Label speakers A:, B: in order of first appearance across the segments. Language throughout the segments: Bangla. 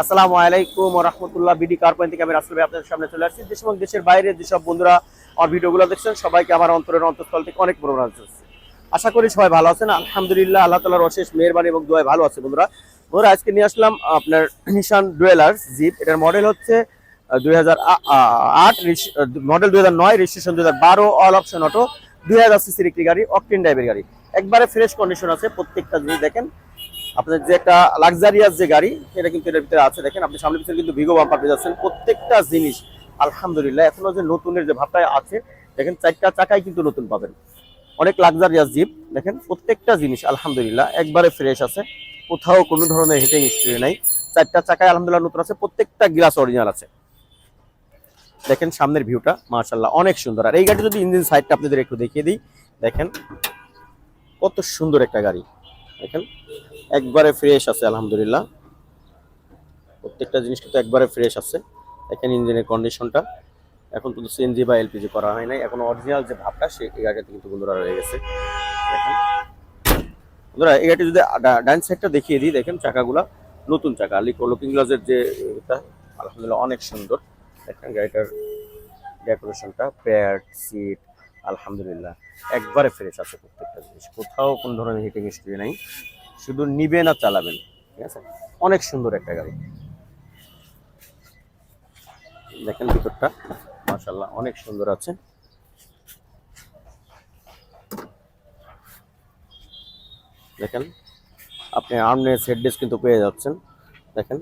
A: আসসালামু আলাইকুম রহমতুল্লাহ বিডি কার পয়েন্ট থেকে আমি রাসুল ভাই আপনাদের সামনে চলে আসছি। এবং দেশের বাইরে যেসব বন্ধুরা আমার ভিডিওগুলো দেখছেন, সবাইকে আমার অন্তরের অন্তঃস্থল থেকে অনেক বড় রাখছে আশা করি সবাই ভালো আছেন। আলহামদুলিল্লাহ, আল্লাহ তালার অশেষ মেহরবানি এবং দোয়ায় ভালো আছে বন্ধুরা। বন্ধুরা, আজকে নিয়ে আসলাম আপনার নিশান ডুয়েলার্স জিপ এটার মডেল হচ্ছে দুই হাজার আট মডেল দুই হাজার নয় রেজিস্ট্রেশন দুই হাজার বারো অল অপশন অটো দুই হাজার সিসির গাড়ি অকটেন ড্রাইভের গাড়ি। একবারে ফ্রেশ কন্ডিশন আছে, প্রত্যেকটা জিনিস দেখেন। আপনার যে একটা লাক্সারিয়াস যে গাড়ি সেটা কিন্তু এটার ভিতরে আছে। দেখেন, আপনি সামনে পিছনে কিন্তু ভিগো বাম্পার পেয়ে যাচ্ছেন। প্রত্যেকটা জিনিস, আলহামদুলিল্লাহ, এখনও যে নতুনের যে ভাবটা আছে, দেখেন, চারটা চাকাই কিন্তু নতুন পাবেন। অনেক লাক্সারিয়াস জিপ দেখেন, প্রত্যেকটা জিনিস, আলহামদুলিল্লাহ, একবারে ফ্রেশ আছে। কোথাও কোনো ধরনের হিটিং হিস্ট্রি নাই। চারটা চাকায় আলহামদুলিল্লাহ নতুন আছে। প্রত্যেকটা গ্লাস অরিজিনাল আছে। দেখেন, সামনের ভিউটা মার্শাল্লাহ অনেক সুন্দর। আর এই গাড়ি যদি ইঞ্জিন সাইডটা আপনাদের একটু দেখিয়ে দিই, দেখেন, কত সুন্দর একটা গাড়ি। দেখেন, একবারে ফ্রেশ আছে, আলহামদুলিল্লাহ। প্রত্যেকটা জিনিস কিন্তু একবারে ফ্রেশ আছে। দেখেন ইঞ্জিনের কন্ডিশনটা এখন কিন্তু সিএনজি বা এলপিজি করা হয় নাই। এখন অরিজিনাল যে ভাবটা সেই গাড়িতে কিন্তু বন্ধুরা রয়ে গেছে। বন্ধুরা, এই যদি ডান সাইডটা দেখিয়ে দিই, দেখেন চাকাগুলা। নতুন চাকা লিকো লুকিং গ্লাসের যে এটা, আলহামদুলিল্লাহ অনেক সুন্দর। দেখেন গাড়িটার ডেকোরেশনটা প্যাড সিট আলহামদুলিল্লাহ। একবারে ফ্রেশ আছে প্রত্যেকটা জিনিস। কোথাও কোনো ধরনের হিটিং হিস্ট্রি নাই। শুধু নিবেন আর চালাবেন, ঠিক আছে? অনেক সুন্দর একটা গাড়ি। দেখেন ভিতরটা। মাশাল্লাহ অনেক সুন্দর আছে। দেখেন, আপনি আর্মনেস হেডডেস কিন্তু পেয়ে যাচ্ছেন। দেখেন,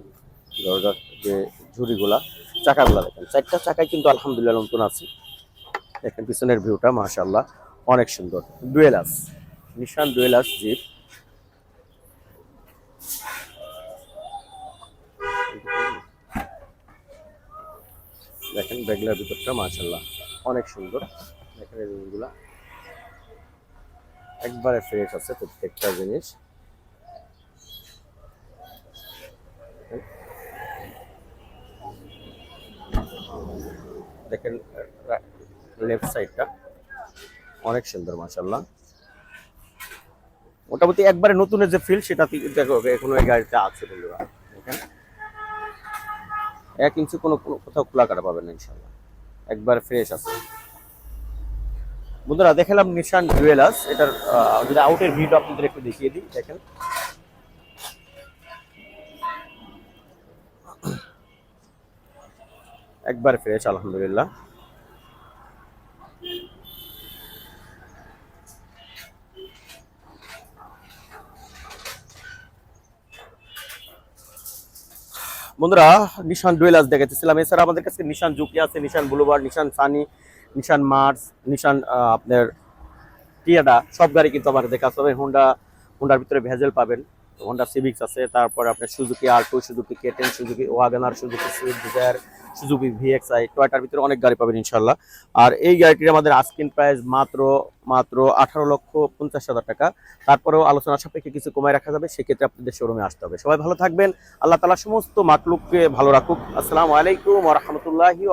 A: দরজার যে ঝুড়িগুলা, চাকাগুলা দেখেন। চারটা চাকায় কিন্তু আলহামদুলিল্লাহ নতুন আছে। দেখেন পিছনের ভিউটা মাশাল্লাহ অনেক সুন্দর। Dualis Nissan Dualis jeep. দেখেন ব্যাগলার ভিতরটা মাশাল্লাহ অনেক সুন্দর। দেখেন এই জিনিসগুলা একবারে ফ্রেশ আছে প্রত্যেকটা জিনিস। দেখেন লেফট সাইডটা অনেক সুন্দর মাশাল্লাহ মোটামুটি একবারে নতুনের যে ফিল সেটা দেখো, এখনও এই গাড়িতে আছে বন্ধুরা। এক ইঞ্চি কোনো কোথাও খোলা কাটা পাবেন না ইনশাল্লাহ একবার ফ্রেশ আছে। বন্ধুরা, দেখালাম নিশান জুয়েলার্স এটার যদি আউটের ভিডিও আপনাদের একটু দেখিয়ে দিই, দেখেন। একবার ফ্রেশ আলহামদুলিল্লাহ। বন্ধুরা, নিশান ডুয়েলার্স দেখেছিলাম এছাড়া আমাদের কাছে নিশান জুকি আছে, নিশান বুলুবার নিশান সানি, নিশান মার্স, নিশান আপনার টিয়াডা সব গাড়ি কিন্তু আমার দেখা হবে হোন্ডা হোন্ডার ভিতরে ভেজেল পাবেন। হোন্ডা সিভিক্স আছে, তারপর আপনার Suzuki Alto Suzuki K ten Suzuki WagonR Suzuki Swift Dzire Suzuki VXI টয়টার ভিতরে অনেক গাড়ি পাবেন ইনশাল্লাহ আর এই গাড়িটির আমাদের আস্কিন প্রাইস মাত্র মাত্র আঠারো লক্ষ পঞ্চাশ হাজার টাকা। তারপরেও আলোচনা সাপেক্ষে কিছু কমায় রাখা যাবে, সেক্ষেত্রে আপনাদের শোরুমে আসতে হবে। সবাই ভালো থাকবেন, আল্লাহ তালা সমস্ত মাকলুককে ভালো রাখুক। আসসালামু আলাইকুম রহমতুল্লাহি